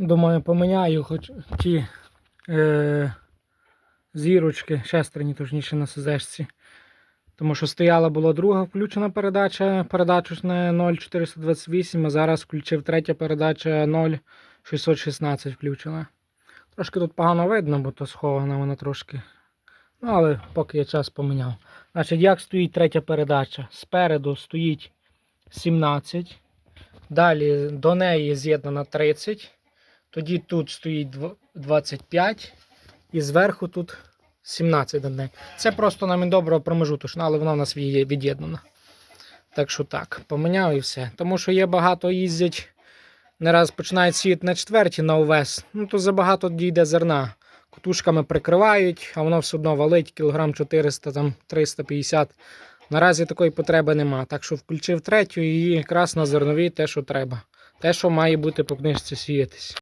Думаю, поміняю хоч ті е, зірочки, шестерні, точніше на СЗшці. Тому що стояла була друга включена передача, передача 0,428, а зараз включив третя передача 0,616 включена. Трошки тут погано видно, бо то схована вона трошки. Ну, але поки є час поміняв. Значить, як стоїть третя передача? Спереду стоїть 17. Далі до неї з'єднана 30. Тоді тут стоїть 25. І зверху тут 17 до неї. Це просто нам доброго промежуточна, але вона в нас є від'єднана. Так що так, поміняв і все. Тому що є багато їздять, не раз починають сіяти на четверті на овес. Ну то забагато дійде зерна. Кутушками прикривають, а воно все одно валить кілограм 400, там 350. Наразі такої потреби нема. Так що включив третю і якраз на зернові те, що треба. Те, що має бути по книжці сіятись.